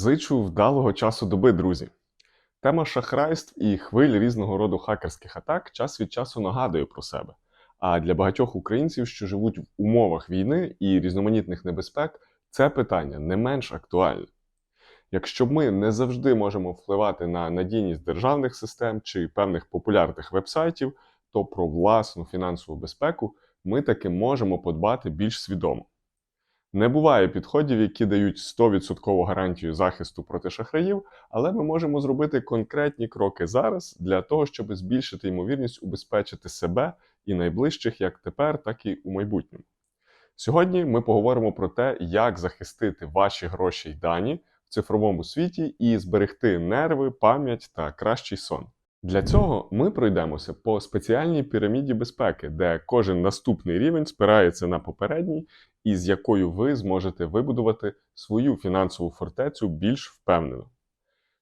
Зичу вдалого часу доби, друзі. Тема шахрайств і хвиль різного роду хакерських атак час від часу нагадує про себе. А для багатьох українців, що живуть в умовах війни і різноманітних небезпек, це питання не менш актуальне. Якщо ми не завжди можемо впливати на надійність державних систем чи певних популярних вебсайтів, то про власну фінансову безпеку ми таки можемо подбати більш свідомо. Не буває підходів, які дають 100% гарантію захисту проти шахраїв, але ми можемо зробити конкретні кроки зараз для того, щоб збільшити ймовірність убезпечити себе і найближчих як тепер, так і у майбутньому. Сьогодні ми поговоримо про те, як захистити ваші гроші й дані в цифровому світі і зберегти нерви, пам'ять та кращий сон. Для цього ми пройдемося по спеціальній піраміді безпеки, де кожен наступний рівень спирається на попередній, і з якою ви зможете вибудувати свою фінансову фортецю більш впевнено.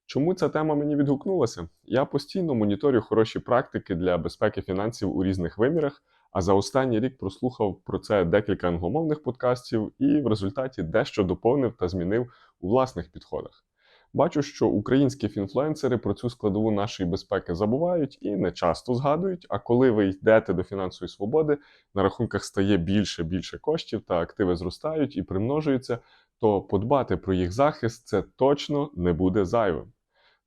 Чому ця тема мені відгукнулася? Я постійно моніторю хороші практики для безпеки фінансів у різних вимірах, а за останній рік прослухав про це декілька англомовних подкастів і в результаті дещо доповнив та змінив у власних підходах. Бачу, що українські фінфлюенсери про цю складову нашої безпеки забувають і не часто згадують. А коли ви йдете до фінансової свободи, на рахунках стає більше більше коштів та активи зростають і примножуються, то подбати про їх захист це точно не буде зайвим.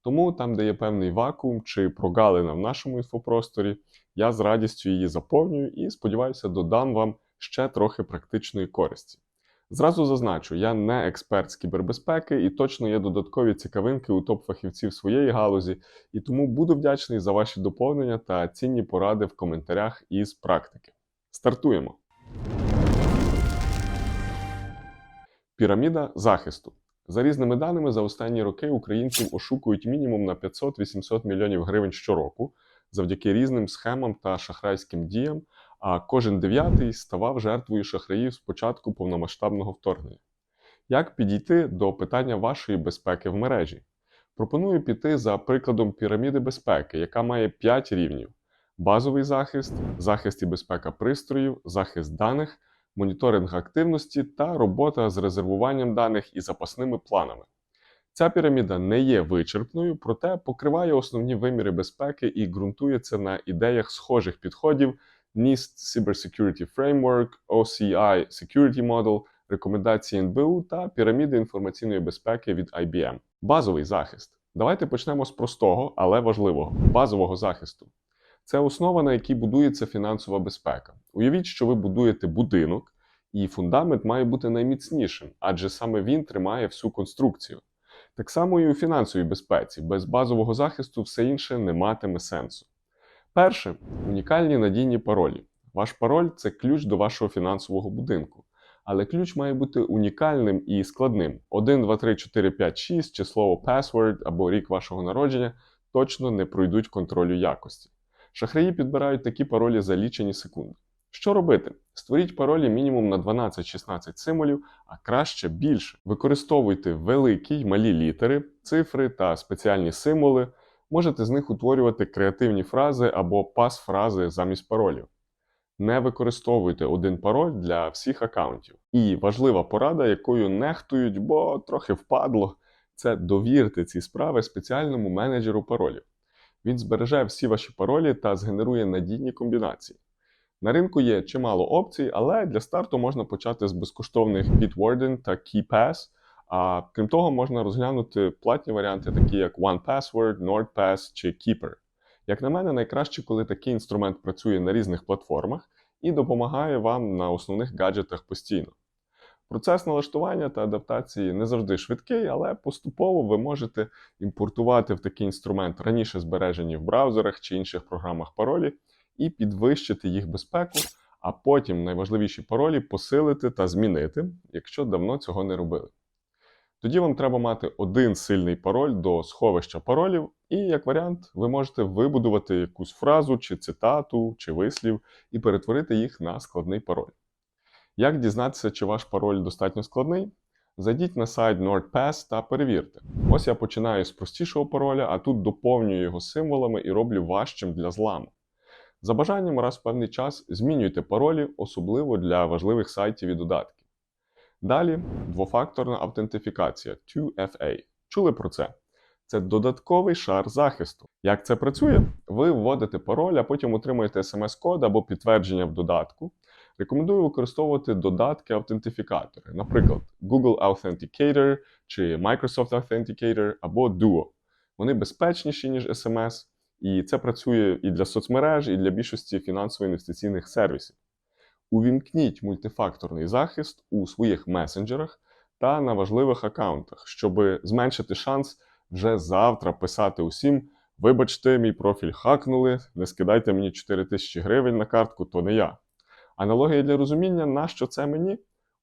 Тому там, де є певний вакуум чи прогалина в нашому інфопросторі, я з радістю її заповнюю і сподіваюся, додам вам ще трохи практичної користі. Зразу зазначу, я не експерт з кібербезпеки і точно є додаткові цікавинки у топ-фахівців своєї галузі, і тому буду вдячний за ваші доповнення та цінні поради в коментарях із практики. Стартуємо! Піраміда захисту. За різними даними, за останні роки українців ошукують мінімум на 500-800 мільйонів гривень щороку завдяки різним схемам та шахрайським діям, а кожен дев'ятий ставав жертвою шахраїв з початку повномасштабного вторгнення. Як підійти до питання вашої безпеки в мережі? Пропоную піти за прикладом піраміди безпеки, яка має 5 рівнів: базовий захист, захист і безпека пристроїв, захист даних, моніторинг активності та робота з резервуванням даних і запасними планами. Ця піраміда не є вичерпною, проте покриває основні виміри безпеки і ґрунтується на ідеях схожих підходів NIST Cyber Security Framework, OCI Security Model, рекомендації НБУ та піраміди інформаційної безпеки від IBM. Базовий захист. Давайте почнемо з простого, але важливого базового захисту. Це основа, на якій будується фінансова безпека. Уявіть, що ви будуєте будинок, і фундамент має бути найміцнішим, адже саме він тримає всю конструкцію. Так само і у фінансовій безпеці, без базового захисту все інше не матиме сенсу. Перше унікальні надійні паролі. Ваш пароль це ключ до вашого фінансового будинку. Але ключ має бути унікальним і складним. 1, 2, 3, 4, 5, 6 чи слово password або рік вашого народження точно не пройдуть контролю якості. Шахраї підбирають такі паролі за лічені секунди. Що робити? Створіть паролі мінімум на 12-16 символів, а краще більше. Використовуйте великі й малі літери, цифри та спеціальні символи. Можете з них утворювати креативні фрази або пас-фрази замість паролів. Не використовуйте один пароль для всіх аккаунтів. І важлива порада, якою нехтують, бо трохи впадло, це довірте ці справи спеціальному менеджеру паролів. Він збереже всі ваші паролі та згенерує надійні комбінації. На ринку є чимало опцій, але для старту можна почати з безкоштовних Bitwarden та KeyPass. А крім того, можна розглянути платні варіанти, такі як OnePassword, NordPass чи Keeper. Як на мене, найкраще, коли такий інструмент працює на різних платформах і допомагає вам на основних гаджетах постійно. Процес налаштування та адаптації не завжди швидкий, але поступово ви можете імпортувати в такий інструмент раніше збережені в браузерах чи інших програмах паролі і підвищити їх безпеку, а потім найважливіші паролі посилити та змінити, якщо давно цього не робили. Тоді вам треба мати один сильний пароль до сховища паролів, і, як варіант, ви можете вибудувати якусь фразу, чи цитату, чи вислів і перетворити їх на складний пароль. Як дізнатися, чи ваш пароль достатньо складний? Зайдіть на сайт NordPass та перевірте. Ось я починаю з простішого пароля, а тут доповнюю його символами і роблю важчим для зламу. За бажанням раз в певний час змінюйте паролі, особливо для важливих сайтів і додатків. Далі двофакторна автентифікація 2FA. Чули про це? Це додатковий шар захисту. Як це працює? Ви вводите пароль, а потім отримуєте смс-код або підтвердження в додатку. Рекомендую використовувати додатки-автентифікатори, наприклад, Google Authenticator чи Microsoft Authenticator або Duo. Вони безпечніші, ніж SMS, і це працює і для соцмереж, і для більшості фінансово-інвестиційних сервісів. Увімкніть мультифакторний захист у своїх месенджерах та на важливих аккаунтах, щоб зменшити шанс вже завтра писати усім: вибачте, мій профіль хакнули, не скидайте мені 4 тисячі гривень на картку, то не я. Аналогія для розуміння, на що це мені?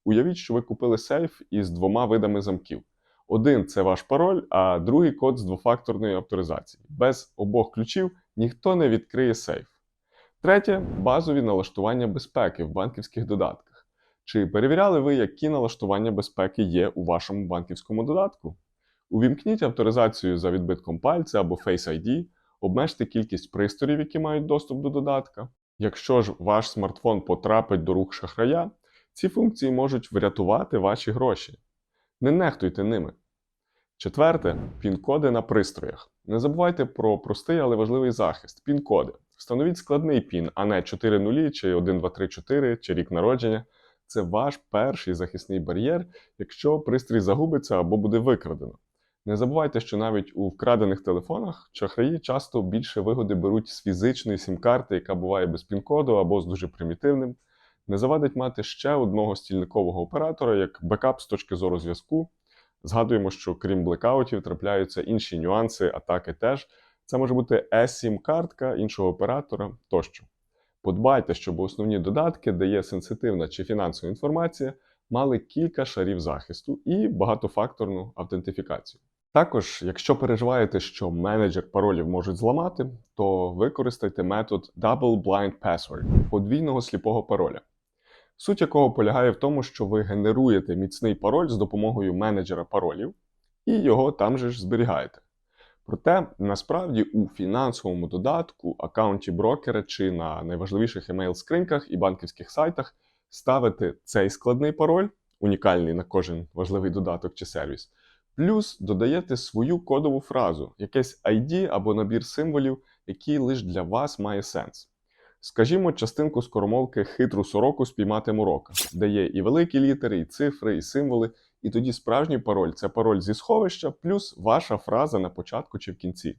Уявіть, що ви купили сейф із двома видами замків. Один це ваш пароль, а другий код з двофакторної авторизації. Без обох ключів ніхто не відкриє сейф. Третє базові налаштування безпеки в банківських додатках. Чи перевіряли ви, які налаштування безпеки є у вашому банківському додатку? Увімкніть авторизацію за відбитком пальця або Face ID, обмежте кількість пристроїв, які мають доступ до додатка. Якщо ж ваш смартфон потрапить до рук шахрая, ці функції можуть врятувати ваші гроші. Не нехтуйте ними. Четверте пін-коди на пристроях. Не забувайте про простий, але важливий захист пін-коди. Встановіть складний пін, а не 4 нулі чи 1, 2, 3, 4 чи рік народження. Це ваш перший захисний бар'єр, якщо пристрій загубиться або буде викрадено. Не забувайте, що навіть у вкрадених телефонах шахраї часто більше вигоди беруть з фізичної сім-карти, яка буває без пін-коду або з дуже примітивним. Не завадить мати ще одного стільникового оператора як бекап з точки зору зв'язку. Згадуємо, що крім блекаутів трапляються інші нюанси, атаки теж. Це може бути eSIM-картка іншого оператора тощо. Подбайте, щоб основні додатки, де є сенситивна чи фінансова інформація, мали кілька шарів захисту і багатофакторну автентифікацію. Також, якщо переживаєте, що менеджер паролів можуть зламати, то використайте метод Double Blind Password подвійного сліпого пароля. Суть якого полягає в тому, що ви генеруєте міцний пароль з допомогою менеджера паролів і його там же ж зберігаєте. Проте, насправді, у фінансовому додатку, аккаунті брокера чи на найважливіших емейл-скриньках і банківських сайтах ставити цей складний пароль, унікальний на кожен важливий додаток чи сервіс, плюс додаєте свою кодову фразу, якесь ID або набір символів, який лише для вас має сенс. Скажімо, частинку скоромовки хитру сороку спіймати морока, де є і великі літери, і цифри, і символи, і тоді справжній пароль це пароль зі сховища, плюс ваша фраза на початку чи в кінці.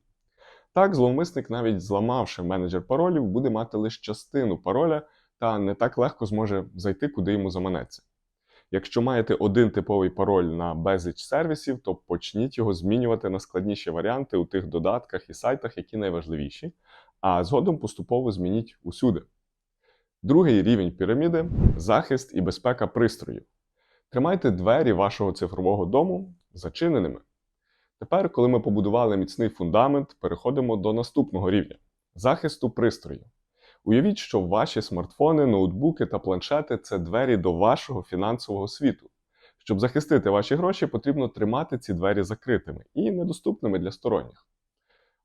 Так, зловмисник, навіть зламавши менеджер паролів, буде мати лише частину пароля та не так легко зможе зайти, куди йому заманеться. Якщо маєте один типовий пароль на безліч сервісів, то почніть його змінювати на складніші варіанти у тих додатках і сайтах, які найважливіші, а згодом поступово змініть усюди. Другий рівень піраміди захист і безпека пристроїв. Тримайте двері вашого цифрового дому зачиненими. Тепер, коли ми побудували міцний фундамент, переходимо до наступного рівня захисту пристроїв. Уявіть, що ваші смартфони, ноутбуки та планшети це двері до вашого фінансового світу. Щоб захистити ваші гроші, потрібно тримати ці двері закритими і недоступними для сторонніх.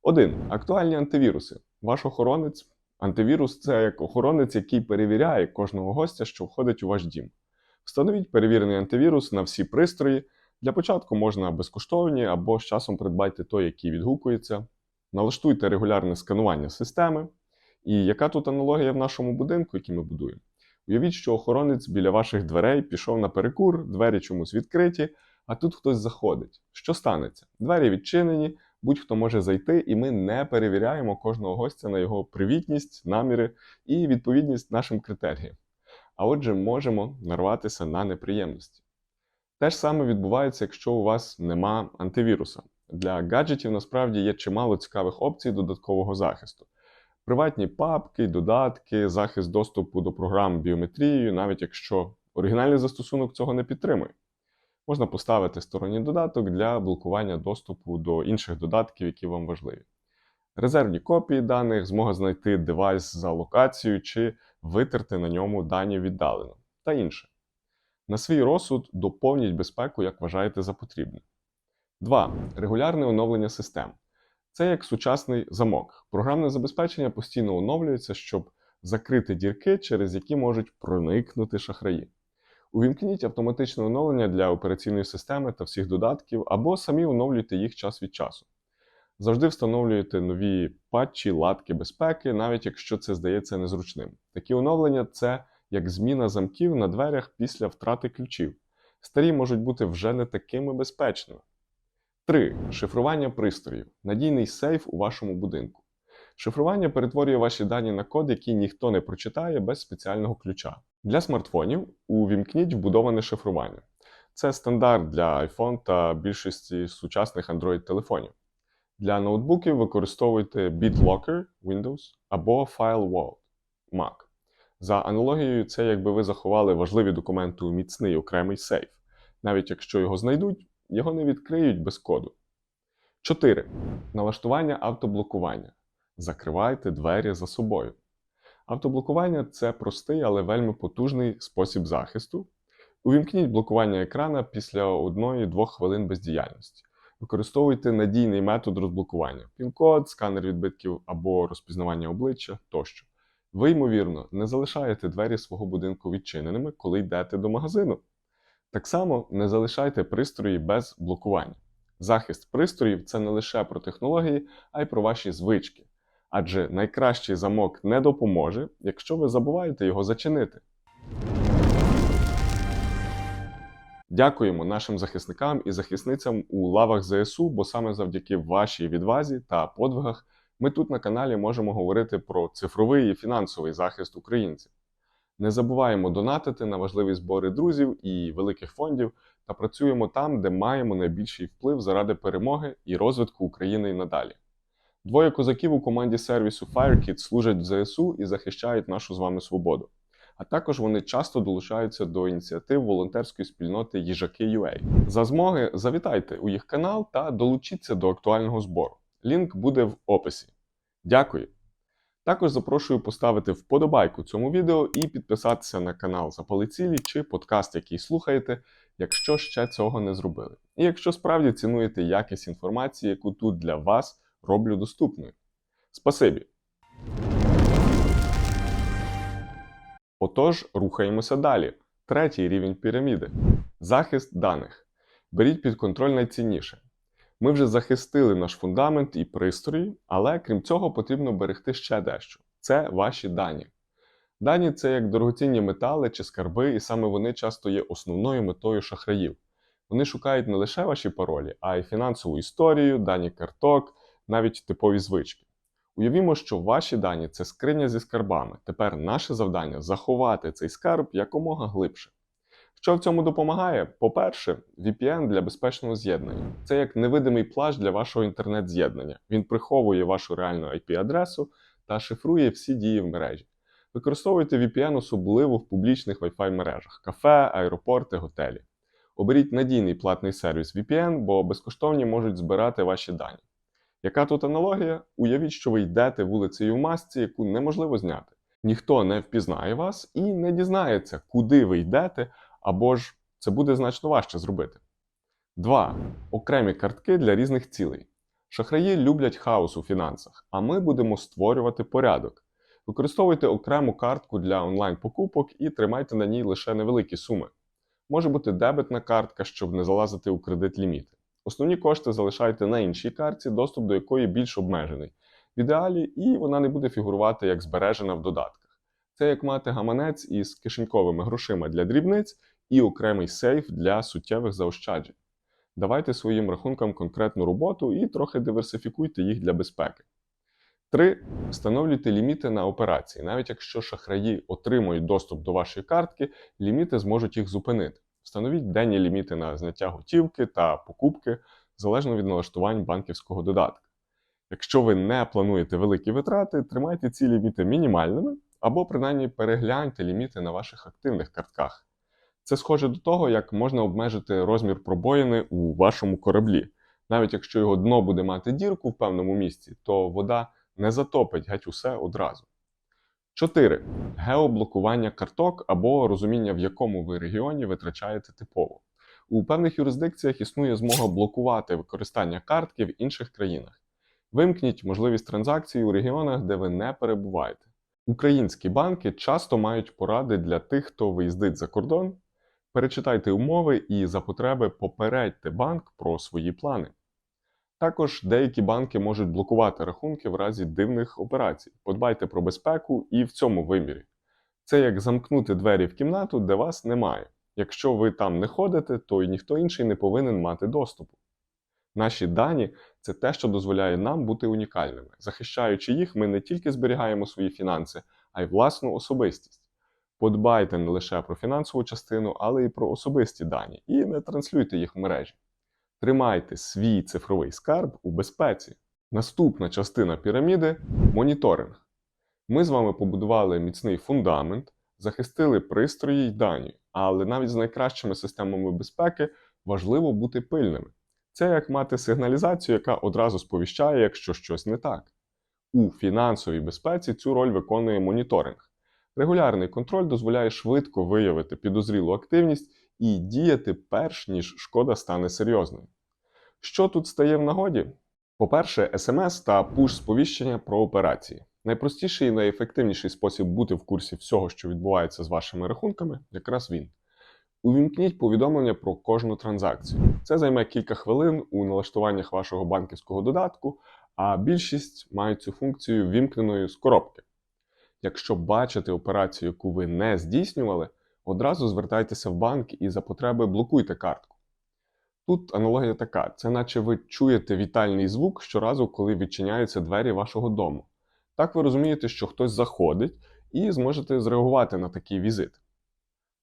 1. Актуальні антивіруси. Ваш охоронець. Антивірус це як охоронець, який перевіряє кожного гостя, що входить у ваш дім. Встановіть перевірений антивірус на всі пристрої. Для початку можна безкоштовні або з часом придбайте той, який відгукується. Налаштуйте регулярне сканування системи. І яка тут аналогія в нашому будинку, який ми будуємо? Уявіть, що охоронець біля ваших дверей пішов на перекур, двері чомусь відкриті, а тут хтось заходить. Що станеться? Двері відчинені, будь-хто може зайти, і ми не перевіряємо кожного гостя на його привітність, наміри і відповідність нашим критеріям. А отже, можемо нарватися на неприємності. Те ж саме відбувається, якщо у вас нема антивіруса. Для гаджетів насправді є чимало цікавих опцій додаткового захисту. Приватні папки, додатки, захист доступу до програм біометрією, навіть якщо оригінальний застосунок цього не підтримує. Можна поставити сторонній додаток для блокування доступу до інших додатків, які вам важливі. Резервні копії даних, змога знайти девайс за локацією чи витерти на ньому дані віддалено та інше. На свій розсуд доповніть безпеку, як вважаєте за потрібне. 2. Регулярне оновлення систем. Це як сучасний замок. Програмне забезпечення постійно оновлюється, щоб закрити дірки, через які можуть проникнути шахраї. Увімкніть автоматичне оновлення для операційної системи та всіх додатків, або самі оновлюйте їх час від часу. Завжди встановлюйте нові патчі, латки безпеки, навіть якщо це здається незручним. Такі оновлення це як зміна замків на дверях після втрати ключів. Старі можуть бути вже не такими безпечними. 3. Шифрування пристроїв. Надійний сейф у вашому будинку. Шифрування перетворює ваші дані на код, який ніхто не прочитає без спеціального ключа. Для смартфонів увімкніть вбудоване шифрування. Це стандарт для iPhone та більшості сучасних Android-телефонів. Для ноутбуків використовуйте BitLocker Windows або FileVault Mac. За аналогією, це якби ви заховали важливі документи у міцний окремий сейф. Навіть якщо його знайдуть, його не відкриють без коду. 4. Налаштування автоблокування. Закривайте двері за собою. Автоблокування це простий, але вельми потужний спосіб захисту. Увімкніть блокування екрана після 1-2 хвилин бездіяльності. Використовуйте надійний метод розблокування: пін-код, сканер відбитків або розпізнавання обличчя тощо. Ви, ймовірно, не залишаєте двері свого будинку відчиненими, коли йдете до магазину. Так само не залишайте пристрої без блокування. Захист пристроїв це не лише про технології, а й про ваші звички. Адже найкращий замок не допоможе, якщо ви забуваєте його зачинити. Дякуємо нашим захисникам і захисницям у лавах ЗСУ, бо саме завдяки вашій відвазі та подвигах ми тут на каналі можемо говорити про цифровий і фінансовий захист українців. Не забуваємо донатити на важливі збори друзів і великих фондів та працюємо там, де маємо найбільший вплив заради перемоги і розвитку України і надалі. Двоє козаків у команді сервісу FireKit служать в ЗСУ і захищають нашу з вами свободу. А також вони часто долучаються до ініціатив волонтерської спільноти Їжаки.UA. За змоги завітайте у їх канал та долучіться до актуального збору. Лінк буде в описі. Дякую! Також запрошую поставити вподобайку цьому відео і підписатися на канал Запали цілі чи подкаст, який слухаєте, якщо ще цього не зробили. І якщо справді цінуєте якість інформації, яку тут для вас роблю доступною. Спасибі! Отож, рухаємося далі. Третій рівень піраміди захист даних. Беріть під контроль найцінніше. Ми вже захистили наш фундамент і пристрої, але крім цього потрібно берегти ще дещо це ваші дані. Дані це як дорогоцінні метали чи скарби, і саме вони часто є основною метою шахраїв. Вони шукають не лише ваші паролі, а й фінансову історію, дані карток, навіть типові звички. Уявімо, що ваші дані це скриня зі скарбами. Тепер наше завдання заховати цей скарб якомога глибше. Що в цьому допомагає? По-перше, VPN для безпечного з'єднання. Це як невидимий плащ для вашого інтернет-з'єднання. Він приховує вашу реальну IP-адресу та шифрує всі дії в мережі. Використовуйте VPN особливо в публічних Wi-Fi мережах кафе, аеропорти, готелі. Оберіть надійний платний сервіс VPN, бо безкоштовні можуть збирати ваші дані. Яка тут аналогія? Уявіть, що ви йдете вулицею в масці, яку неможливо зняти. Ніхто не впізнає вас і не дізнається, куди ви йдете, або ж це буде значно важче зробити. 2. Окремі картки для різних цілей. Шахраї люблять хаос у фінансах, а ми будемо створювати порядок. Використовуйте окрему картку для онлайн-покупок і тримайте на ній лише невеликі суми. Може бути дебетна картка, щоб не залазити у кредит ліміти. Основні кошти залишайте на іншій картці, доступ до якої більш обмежений. В ідеалі, і вона не буде фігурувати як збережена в додатках. Це як мати гаманець із кишеньковими грошима для дрібниць і окремий сейф для суттєвих заощаджень. Давайте своїм рахункам конкретну роботу і трохи диверсифікуйте їх для безпеки. 3. Встановлюйте ліміти на операції. Навіть якщо шахраї отримують доступ до вашої картки, ліміти зможуть їх зупинити. Встановіть денні ліміти на зняття готівки та покупки залежно від налаштувань банківського додатка. Якщо ви не плануєте великі витрати, тримайте ці ліміти мінімальними або принаймні перегляньте ліміти на ваших активних картках. Це схоже до того, як можна обмежити розмір пробоїни у вашому кораблі. Навіть якщо його дно буде мати дірку в певному місці, то вода не затопить геть усе одразу. 4. Геоблокування карток або розуміння, в якому ви регіоні витрачаєте типово. У певних юрисдикціях існує змога блокувати використання картки в інших країнах. Вимкніть можливість транзакцій у регіонах, де ви не перебуваєте. Українські банки часто мають поради для тих, хто виїздить за кордон. Перечитайте умови і за потреби попередьте банк про свої плани. Також деякі банки можуть блокувати рахунки в разі дивних операцій. Подбайте про безпеку і в цьому вимірі. Це як замкнути двері в кімнату, де вас немає. Якщо ви там не ходите, то й ніхто інший не повинен мати доступу. Наші дані це те, що дозволяє нам бути унікальними. Захищаючи їх, ми не тільки зберігаємо свої фінанси, а й власну особистість. Подбайте не лише про фінансову частину, але й про особисті дані, і не транслюйте їх в мережі. Тримайте свій цифровий скарб у безпеці. Наступна частина піраміди моніторинг. Ми з вами побудували міцний фундамент, захистили пристрої й дані, але навіть з найкращими системами безпеки важливо бути пильними. Це як мати сигналізацію, яка одразу сповіщає, якщо щось не так. У фінансовій безпеці цю роль виконує моніторинг. Регулярний контроль дозволяє швидко виявити підозрілу активність і діяти перш ніж шкода стане серйозною. Що тут стає в нагоді? По-перше, SMS та пуш-сповіщення про операції. Найпростіший і найефективніший спосіб бути в курсі всього, що відбувається з вашими рахунками, якраз він. Увімкніть повідомлення про кожну транзакцію. Це займе кілька хвилин у налаштуваннях вашого банківського додатку, а більшість мають цю функцію вімкненою з коробки. Якщо бачите операцію, яку ви не здійснювали, одразу звертайтеся в банк і за потреби блокуйте картку. Тут аналогія така: це наче ви чуєте вітальний звук щоразу, коли відчиняються двері вашого дому. Так ви розумієте, що хтось заходить і зможете зреагувати на такий візит.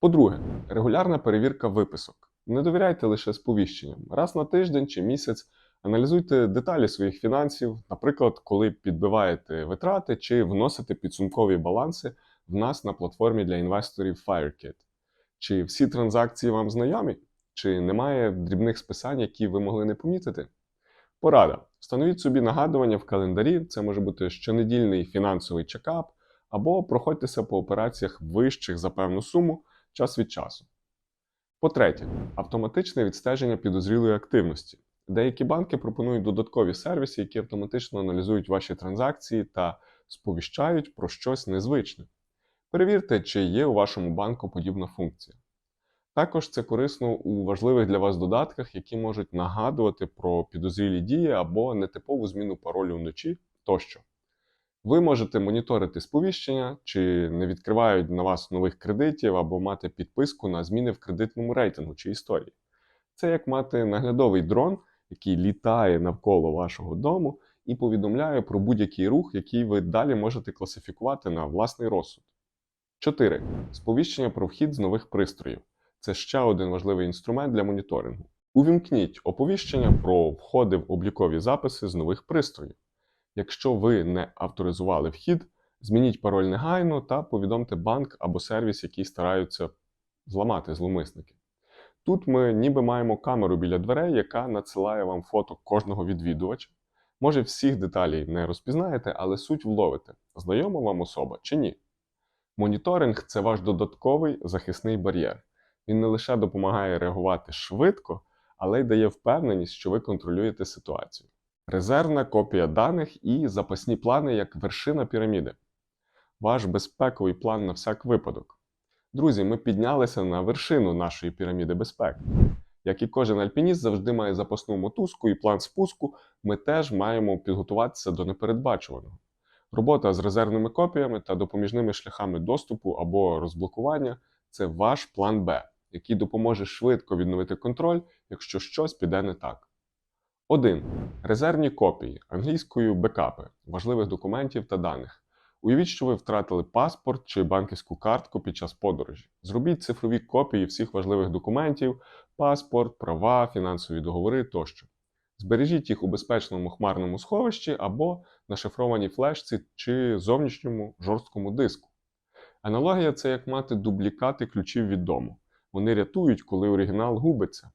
По-друге, регулярна перевірка виписок. Не довіряйте лише сповіщенням. Раз на тиждень чи місяць аналізуйте деталі своїх фінансів, наприклад, коли підбиваєте витрати чи вносите підсумкові баланси в нас на платформі для інвесторів FireKit. Чи всі транзакції вам знайомі? Чи немає дрібних списань, які ви могли не помітити? Порада. Встановіть собі нагадування в календарі, це може бути щонедільний фінансовий чекап, або проходьтеся по операціях вищих за певну суму час від часу. По-третє, автоматичне відстеження підозрілої активності. Деякі банки пропонують додаткові сервіси, які автоматично аналізують ваші транзакції та сповіщають про щось незвичне. Перевірте, чи є у вашому банку подібна функція. Також це корисно у важливих для вас додатках, які можуть нагадувати про підозрілі дії або нетипову зміну паролю вночі тощо. Ви можете моніторити сповіщення, чи не відкривають на вас нових кредитів, або мати підписку на зміни в кредитному рейтингу чи історії. Це як мати наглядовий дрон, який літає навколо вашого дому і повідомляє про будь-який рух, який ви далі можете класифікувати на власний розсуд. 4. Сповіщення про вхід з нових пристроїв. Це ще один важливий інструмент для моніторингу. Увімкніть оповіщення про входи в облікові записи з нових пристроїв. Якщо ви не авторизували вхід, змініть пароль негайно та повідомте банк або сервіс, який стараються зламати зловмисники. Тут ми ніби маємо камеру біля дверей, яка надсилає вам фото кожного відвідувача. Може, всіх деталей не розпізнаєте, але суть вловите, знайома вам особа чи ні. Моніторинг це ваш додатковий захисний бар'єр. Він не лише допомагає реагувати швидко, але й дає впевненість, що ви контролюєте ситуацію. Резервна копія даних і запасні плани як вершина піраміди. Ваш безпековий план на всяк випадок. Друзі, ми піднялися на вершину нашої піраміди безпеки. Як і кожен альпініст завжди має запасну мотузку і план спуску, ми теж маємо підготуватися до непередбачуваного. Робота з резервними копіями та допоміжними шляхами доступу або розблокування це ваш план Б, який допоможе швидко відновити контроль, якщо щось піде не так. 1. Резервні копії англійською бекапи важливих документів та даних. Уявіть, що ви втратили паспорт чи банківську картку під час подорожі. Зробіть цифрові копії всіх важливих документів, паспорт, права, фінансові договори тощо. Збережіть їх у безпечному хмарному сховищі або на шифрованій флешці чи зовнішньому жорсткому диску. Аналогія це як мати дублікати ключів від дому. Вони рятують, коли оригінал губиться.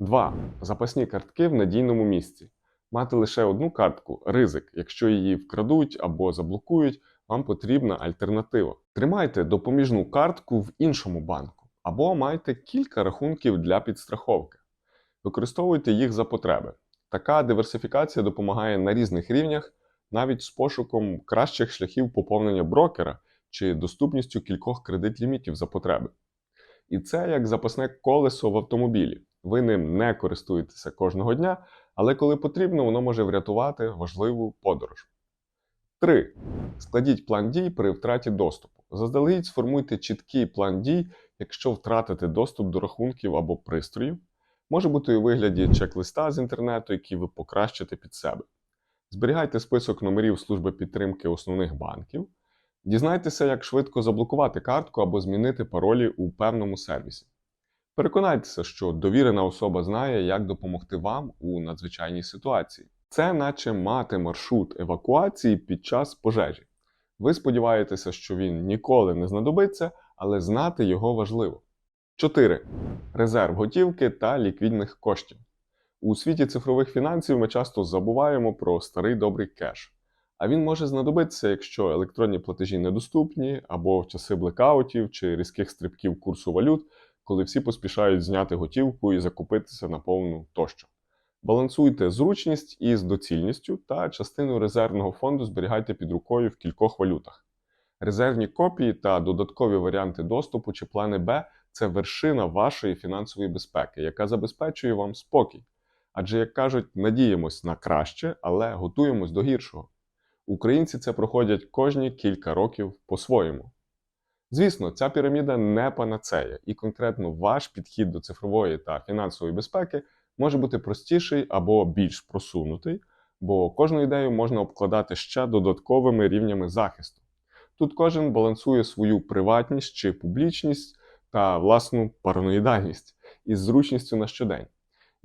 2. Запасні картки в надійному місці. Мати лише одну картку ризик. Якщо її вкрадуть або заблокують, вам потрібна альтернатива. Тримайте допоміжну картку в іншому банку, або майте кілька рахунків для підстраховки. Використовуйте їх за потреби. Така диверсифікація допомагає на різних рівнях, навіть з пошуком кращих шляхів поповнення брокера чи доступністю кількох кредит-лімітів за потреби. І це як запасне колесо в автомобілі. Ви ним не користуєтеся кожного дня, але коли потрібно, воно може врятувати важливу подорож. 3. Складіть план дій при втраті доступу. Заздалегідь сформуйте чіткий план дій, якщо втратите доступ до рахунків або пристроїв. Може бути у вигляді чек-листа з інтернету, який ви покращите під себе. Зберігайте список номерів служби підтримки основних банків. Дізнайтеся, як швидко заблокувати картку або змінити паролі у певному сервісі. Переконайтеся, що довірена особа знає, як допомогти вам у надзвичайній ситуації. Це наче мати маршрут евакуації під час пожежі. Ви сподіваєтеся, що він ніколи не знадобиться, але знати його важливо. 4. Резерв готівки та ліквідних коштів. У світі цифрових фінансів ми часто забуваємо про старий добрий кеш. А він може знадобитися, якщо електронні платежі недоступні, або в часи блекаутів чи різких стрибків курсу валют, коли всі поспішають зняти готівку і закупитися на повну тощо. Балансуйте зручність із доцільністю та частину резервного фонду зберігайте під рукою в кількох валютах. Резервні копії та додаткові варіанти доступу чи плани Б це вершина вашої фінансової безпеки, яка забезпечує вам спокій. Адже, як кажуть, надіємось на краще, але готуємось до гіршого. Українці це проходять кожні кілька років по-своєму. Звісно, ця піраміда не панацея, і конкретно ваш підхід до цифрової та фінансової безпеки може бути простіший або більш просунутий, бо кожну ідею можна обкладати ще додатковими рівнями захисту. Тут кожен балансує свою приватність чи публічність та власну параноїдальність із зручністю на щодень.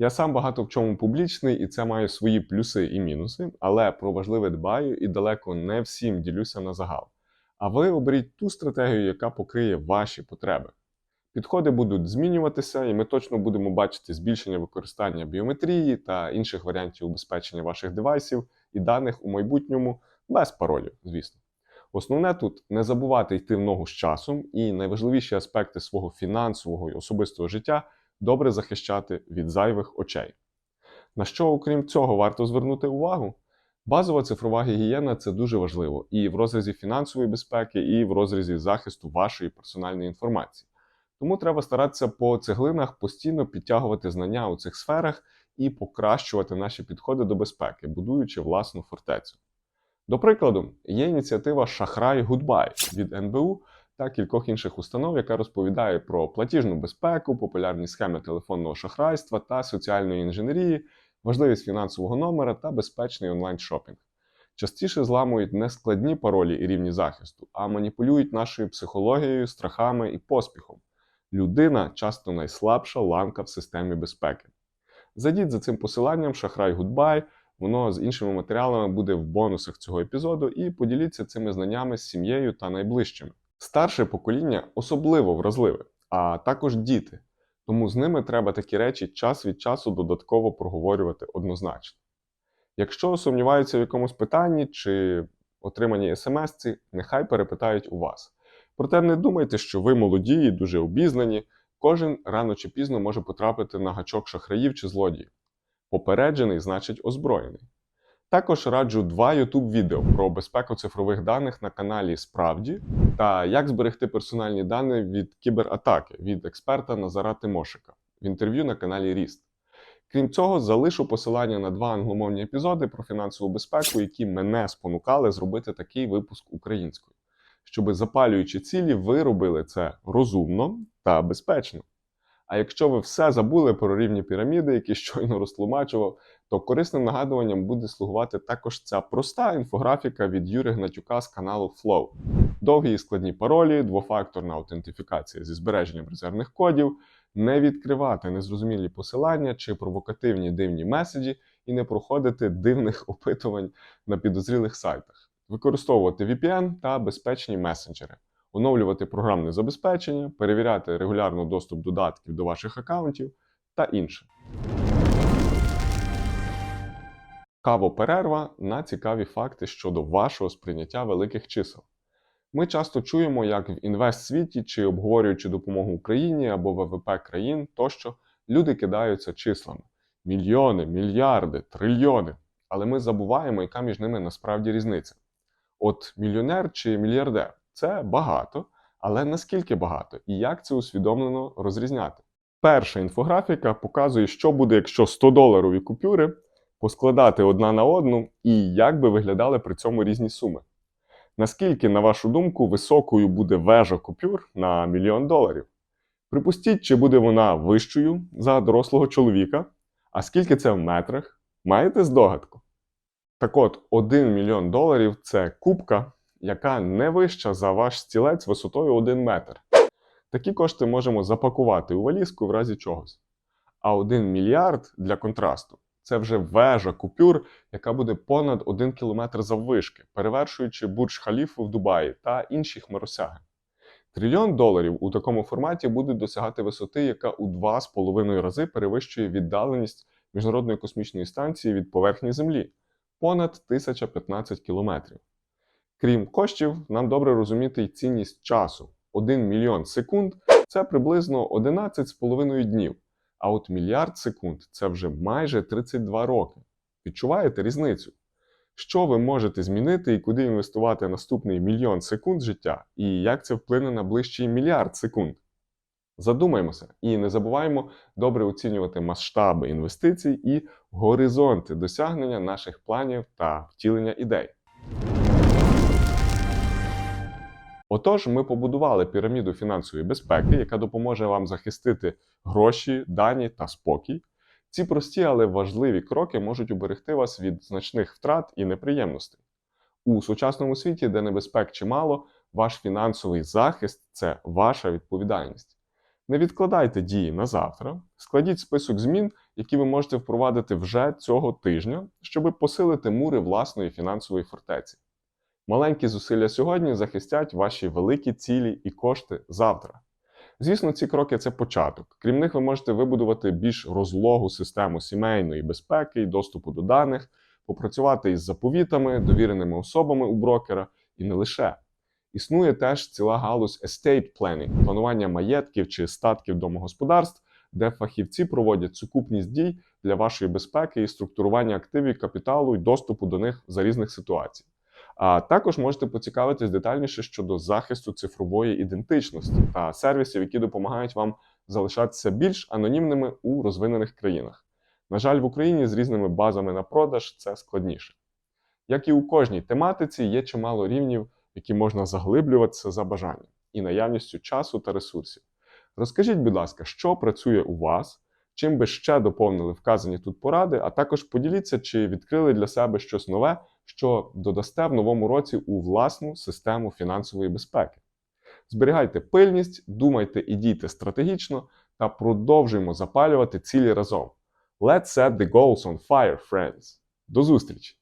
Я сам багато в чому публічний, і це має свої плюси і мінуси, але про важливе дбаю і далеко не всім ділюся на загал. А ви оберіть ту стратегію, яка покриє ваші потреби. Підходи будуть змінюватися, і ми точно будемо бачити збільшення використання біометрії та інших варіантів убезпечення ваших девайсів і даних у майбутньому без паролів, звісно. Основне тут не забувати йти в ногу з часом і найважливіші аспекти свого фінансового і особистого життя добре захищати від зайвих очей. На що, окрім цього, варто звернути увагу? Базова цифрова гігієна це дуже важливо і в розрізі фінансової безпеки, і в розрізі захисту вашої персональної інформації. Тому треба старатися по цеглинах постійно підтягувати знання у цих сферах і покращувати наші підходи до безпеки, будуючи власну фортецю. До прикладу, є ініціатива Шахрай Гудбай від НБУ та кількох інших установ, яка розповідає про платіжну безпеку, популярні схеми телефонного шахрайства та соціальної інженерії, важливість фінансового номера та безпечний онлайн-шопінг. Частіше зламують не складні паролі і рівні захисту, а маніпулюють нашою психологією, страхами і поспіхом. Людина часто найслабша ланка в системі безпеки. Зайдіть за цим посиланням Шахрай Гудбай, воно з іншими матеріалами буде в бонусах цього епізоду, і поділіться цими знаннями з сім'єю та найближчими. Старше покоління особливо вразливе, а також діти. Тому з ними треба такі речі час від часу додатково проговорювати однозначно. Якщо сумніваються в якомусь питанні чи отриманні смс, нехай перепитають у вас. Проте не думайте, що ви молоді і дуже обізнані, кожен рано чи пізно може потрапити на гачок шахраїв чи злодіїв. Попереджений значить озброєний. Також раджу два YouTube відео про безпеку цифрових даних на каналі Справді та як зберегти персональні дані від кібератаки від експерта Назара Тимошика в інтерв'ю на каналі Ріст. Крім цього, залишу посилання на два англомовні епізоди про фінансову безпеку, які мене спонукали зробити такий випуск українською, щоб запалюючи цілі, ви робили це розумно та безпечно. А якщо ви все забули про рівні піраміди, які щойно розтлумачував, то корисним нагадуванням буде слугувати також ця проста інфографіка від Юри Гнатюка з каналу Flow. Довгі і складні паролі, двофакторна аутентифікація зі збереженням резервних кодів, не відкривати незрозумілі посилання чи провокативні дивні меседжі і не проходити дивних опитувань на підозрілих сайтах, використовувати VPN та безпечні месенджери оновлювати програмне забезпечення, перевіряти регулярно доступ додатків до ваших аккаунтів та інше. Каво-перерва на цікаві факти щодо вашого сприйняття великих чисел. Ми часто чуємо, як в інвест-світі чи обговорюючи допомогу Україні або ВВП країн тощо люди кидаються числами: мільйони, мільярди, трильйони. Але ми забуваємо, яка між ними насправді різниця. От мільйонер чи мільярдер це багато, Але наскільки багато і як це усвідомлено розрізняти? Перша інфографіка показує, що буде, якщо 100 доларові купюри поскладати одна на одну, і як би виглядали при цьому різні суми. Наскільки, на вашу думку, високою буде вежа купюр на мільйон доларів? Припустіть, чи буде вона вищою за дорослого чоловіка, а скільки це в метрах? Маєте здогадку? Так от, 1 мільйон доларів це кубка, яка не вища за ваш стілець висотою 1 метр. Такі кошти можемо запакувати у валізку в разі чогось. А 1 мільярд для контрасту це вже вежа купюр, яка буде понад 1 кілометр заввишки, перевершуючи Бурдж Халіфу в Дубаї та інші хмаросяги. Трильйон доларів у такому форматі буде досягати висоти, яка у 2,5 рази перевищує віддаленість Міжнародної космічної станції від поверхні Землі понад 1015 кілометрів. Крім коштів, нам добре розуміти й цінність часу. 1 мільйон секунд це приблизно 11,5 днів. А от мільярд секунд це вже майже 32 роки. Відчуваєте різницю? Що ви можете змінити і куди інвестувати наступний мільйон секунд життя, і як це вплине на ближчий мільярд секунд? Задумаємося і не забуваємо добре оцінювати масштаби інвестицій і горизонти досягнення наших планів та втілення ідей. Отож, ми побудували піраміду фінансової безпеки, яка допоможе вам захистити гроші, дані та спокій. Ці прості, але важливі кроки можуть уберегти вас від значних втрат і неприємностей. У сучасному світі, де небезпек чимало, ваш фінансовий захист це ваша відповідальність. Не відкладайте дії на завтра, складіть список змін, які ви можете впровадити вже цього тижня, щоб посилити мури власної фінансової фортеці. Маленькі зусилля сьогодні захистять ваші великі цілі і кошти завтра. Звісно, ці кроки це початок. Крім них, ви можете вибудувати більш розлогу систему сімейної безпеки і доступу до даних, попрацювати із заповітами, довіреними особами у брокера і не лише. Існує теж ціла галузь estate planning, планування маєтків чи статків домогосподарств, де фахівці проводять сукупність дій для вашої безпеки і структурування активів, капіталу і доступу до них за різних ситуацій. А також можете поцікавитись детальніше щодо захисту цифрової ідентичності та сервісів, які допомагають вам залишатися більш анонімними у розвинених країнах. На жаль, в Україні з різними базами на продаж це складніше. Як і у кожній тематиці, є чимало рівнів, які можна заглиблюватися за бажанням і наявністю часу та ресурсів. Розкажіть, будь ласка, що працює у вас, чим би ще доповнили вказані тут поради, а також поділіться, чи відкрили для себе щось нове, що додасте в новому році у власну систему фінансової безпеки. Зберігайте пильність, думайте і дійте стратегічно та продовжуємо запалювати цілі разом. Let's set the goals on fire, friends! До зустрічі!